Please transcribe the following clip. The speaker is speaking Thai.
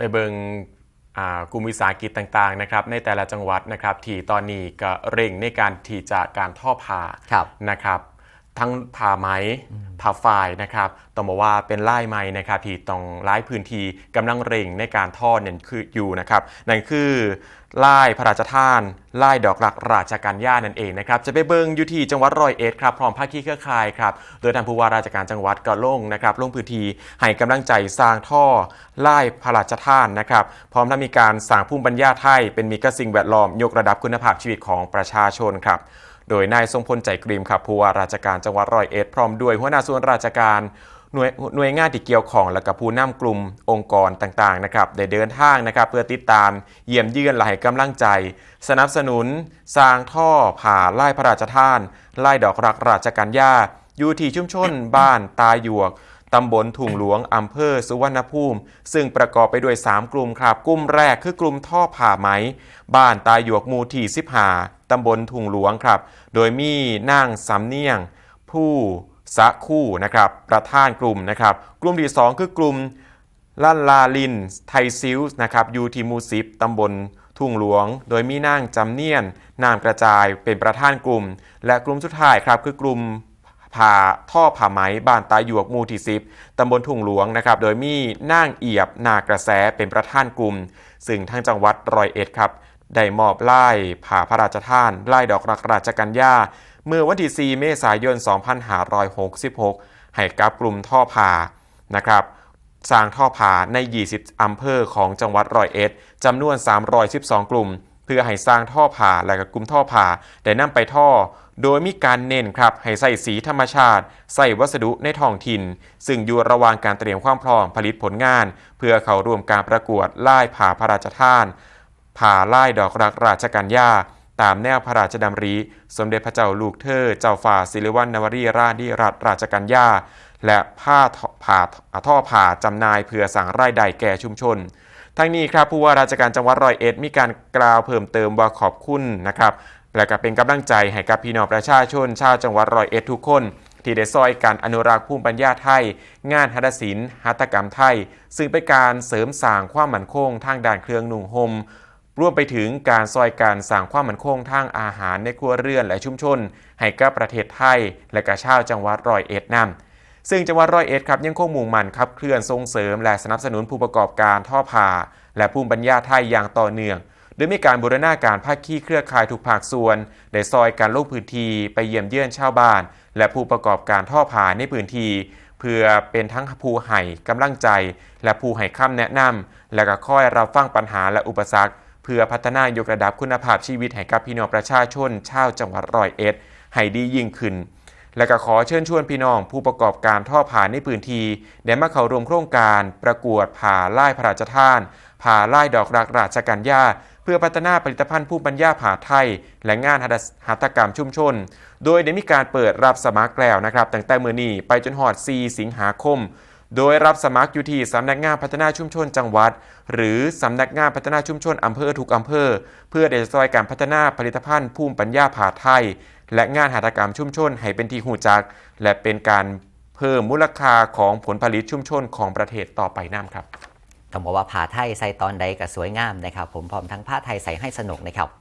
ไปเบิงอ่ากลุ่มวิสาหกิจต่างๆนะครับในแต่ละจังหวัดนะครับที่ตอนนี้ก็เร่งในการที่จะการท่อผ้าครับนะครับ ทั้งผ้าไหม ผ้าฝ้ายนะครับต้องบอกว่าเป็นไล่ไหมนะครับที่ต้องไล่พื้นที่กำลังเร่งในการท่อเนี่ยคืออยู่นะครับนั่นคือไล่พระราชทานไล่ดอกรักราชการย่านั่นเองนะครับจะไปเบิงอยู่ที่จังหวัดร้อยเอ็ดครับพร้อมภาคีเครือข่ายครับโดยทางผู้ว่าราชการจังหวัดก็ลงนะครับลงพื้นที่ให้กำลังใจสร้างท่อไล่พระราชทานนะครับพร้อมทั้งมีการสร้างภูมิปัญญาไทย เป็นมีกบสิ่งแวดล้อมยกระดับคุณภาพชีวิตของประชาชนครับ โดยนายทรงพลใจกรีมครับผู้ว่าราชการจังหวัดร้อยเอ็ดพร้อมด้วยหัวหน้าส่วนราชการหน่วยหน่วยงานที่เกี่ยวข้องและกับผู้นำกลุ่มองค์กรต่างๆนะครับได้เดินทางนะครับเพื่อติดตาม เยี่ยมเยือนและให้กำลังใจ สนับสนุน สร้างท่อผ่าไล่พระราชทาน ไล่ดอกรักราชการย่าอยู่ที่ชุมชนบ้านตาหยวก ตำบลถุงหลวงอำเภอสุวรรณภูมิ ซึ่งประกอบไปด้วย 3 กลุ่มครับ กลุ่มแรกคือกลุ่มท่อผ่าไหม บ้านตาหยวกมูที่15ตำบลถุงหลวงครับ โดยมีนางสำเนียง ผู้สะคู่นะครับประธานกลุ่มนะครับ กลุ่มที่ 2 คือกลุ่มลั่นลาลินไทยซิลส์นะครับยูทีมูสิบตำบลทุ่งหลวง โดยมีนางจำเนียน นามกระจายเป็นประธานกลุ่ม และกลุ่มสุดท้ายครับคือกลุ่ม ผ่าท่อผ่าไหมบ้านตาหยวกมูที่สิบตำบลทุ่งหลวงนะครับ โดยมีนางเอียบนากระแสเป็นประธานกลุ่ม ซึ่งทางจังหวัดร้อยเอ็ดครับ ได้มอบไล่ผ่าพระราชทาน ไล่ดอกรักราชกัญญาเมื่อวันที่4เมษายน 2566 ให้กับกลุ่มท่อผ่านะครับสร้างท่อผ่าใน 20 อำเภอของจังหวัดร้อยเอ็ดจำนวน 312 กลุ่ม เพื่อให้สร้างท่อผ่าและกับกลุ่มท่อผ่าได้นำไปท่อ โดยมีการเน้นครับให้ใส่สีธรรมชาติ ใส่วัสดุในท้องถิ่น ซึ่งอยู่ระหว่างการเตรียมความพร้อมผลิตผลงาน เพื่อเข้าร่วมการประกวดไล่ผ่าพระราชทานผ่าไล่ดอกรักราชกัญญาตามแนวพระราชดำริ สมเด็จพระเจ้าลูกเธอ เจ้าฝ่าศิริวัณณวรีราชดิรัตราชกัญญาและผ้าผ่าท่อผ่าจำหน่ายเพื่อสั่งรายได้แก่ชุมชน ทั้งนี้ครับผู้ว่าราชการจังหวัดร้อยเอ็ดมีการกล่าวเพิ่มเติมว่าขอบคุณนะครับ และก็เป็นกำลังใจให้กับพี่น้องประชาชน ชาวจังหวัดร้อยเอ็ดทุกคน ที่ได้ซอยการอนุรักษ์ภูมิปัญญาไทย งานหัตถศิลป์หัตถกรรมไทย ซึ่งเป็นการเสริมสร้างความมั่นคงทางด้านเครื่องนุ่งห่มรวมไปถึงการซอยการสร้างความมั่นคงทางอาหารในครัวเรือนและชุมชน ให้กับประเทศไทย และกระชาวจังหวัดร้อยเอ็ดนำซึ่งจังหวัดร้อยเอ็ดครับยังคงมุ่งมั่นขับเคลื่อนส่งเสริม และสนับสนุนผู้ประกอบการท่อผ่าและภูมิปัญญาไทยอย่างต่อเนื่อง โดยมีการบูรณาการภาคีเครือข่ายทุกภาคส่วนได้ซอยการลงพื้นที่ไปเยี่ยมเยือนชาวบ้าน และผู้ประกอบการท่อผ่าในพื้นที่เพื่อเป็นทั้งผู้ให้กำลังใจ และผู้ให้คำแนะนำและก็คอยรับฟังปัญหาและอุปสรรค เพื่อพัฒนายกระดับคุณภาพชีวิตให้กับพี่น้องประชาชนชาวจังหวัดร้อยเอ็ดให้ดียิ่งขึ้น และก็ขอเชิญชวนพี่น้องผู้ประกอบการท่อผ่านในพื้นที่ได้มาเข้าร่วมโครงการประกวดผ่าไล่พระราชทานผ่าไล่ดอกรักราชกัญญาเพื่อพัฒนาผลิตภัณฑ์ภูมิปัญญาผ่าไทย และงานหัตถกรรมชุมชน โดยได้มีการเปิดรับสมัครแล้วนะครับตั้งแต่มือนี้ไปจนหอด 4 สิงหาคม โดยรับสมัครอยู่ที่สำนักงานพัฒนาชุมชนจังหวัด หรือสำนักงานพัฒนาชุมชนอำเภอทุกอำเภอ เพื่อเดชซอยการพัฒนาผลิตภัณฑ์ภูมิปัญญาผ่าไทย และงานหัตถกรรมชุมชนให้เป็นที่หูจัก และเป็นการเพิ่มมูลค่าของผลผลิตชุมชนของประเทศต่อไปน้ำครับต้องบอกว่าผ้าไทยใส่ตอนใดก็สวยงามนะครับ ผมพร้อมทั้งผ้าไทยใส่ให้สนุกนะครับ